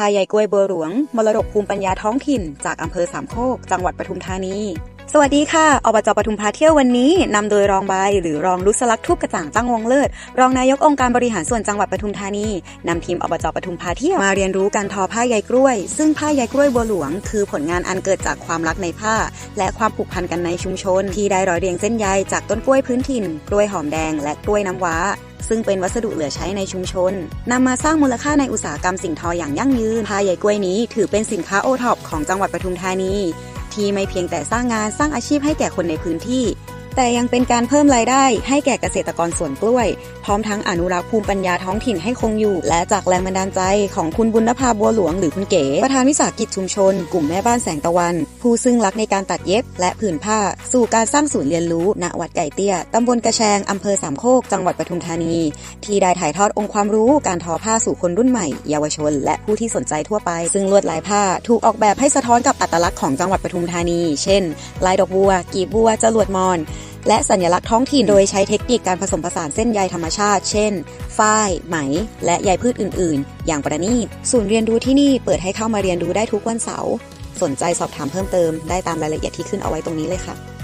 พายายกล้วยบัวหลวง มรดกภูมิปัญญาท้องถิ่น จากอำเภอสามโคก จังหวัดปทุมธานี สวัสดีค่ะ อบจปทุมพาเที่ยววันนี้นำโดยรองใบหรือรองลุสลักษ์ทูบกระจ่างตั้งวงเลิศ รองนายกองค์การบริหารส่วนจังหวัดปทุมธานีนำทีมอบจปทุมพาเที่ยวมาเรียนรู้การทอผ้าใยกล้วย ซึ่งผ้าใยกล้วยบัวหลวง คือผลงานอันเกิดจากความรักในผ้า และความผูกพันกันในชุมชน ที่ได้ร้อยเรียงเส้นใยจากต้นกล้วยพื้นถิ่น กล้วยหอมแดง และกล้วยน้ำว้าซึ่งเป็นวัสดุเหลือใช้ในชุมชน นำมาสร้างมูลค่าในอุตสาหกรรมสิ่งทออย่างยั่งยืนผ้าใยกล้วยนี้ถือเป็นสินค้าโอท็อปของจังหวัดปทุมธานี ที่ไม่เพียงแต่สร้างงานสร้างอาชีพให้แก่คนในพื้นที่ แต่ยังเป็นการเพิ่มรายได้ให้แก่เกษตรกรสวนกล้วย พร้อมทั้งอนุรักษ์ภูมิปัญญาท้องถิ่นให้คงอยู่ และจากแรงบันดาลใจของคุณบุญนภาบัวหลวงหรือคุณเก๋ ประธานวิสาหกิจชุมชน กลุ่มแม่บ้านแสงตะวัน ผู้ซึ่งรักในการตัดเย็บ และผืนผ้า สู่การสร้างศูนย์เรียนรู้ณวัดไก่เตี้ยตำบลกระแชงอำเภอสามโคกจังหวัดปทุมธานี ที่ได้ถ่ายทอดองค์ความรู้การทอผ้าสู่คนรุ่นใหม่ เยาวชน และผู้ที่สนใจทั่วไป ซึ่งลวดลายผ้า ถูกออกแบบให้สะท้อนกับอัตลักษณ์ของจังหวัดปทุมธานี เช่น ลายดอกบัว กีบบัวจรวดมอน และสัญลักษณ์ท้องถิ่นโดยใช้เทคนิคการผสมผสานเส้นใยธรรมชาติ เช่น ฝ้าย ไหม และใยพืชอื่น ๆ อย่างประณีต ศูนย์เรียนรู้ที่นี่เปิดให้เข้ามาเรียนรู้ได้ทุกวันเสาร์ สนใจสอบถามเพิ่มเติมได้ตามรายละเอียดที่ขึ้นเอาไว้ตรงนี้เลยค่ะ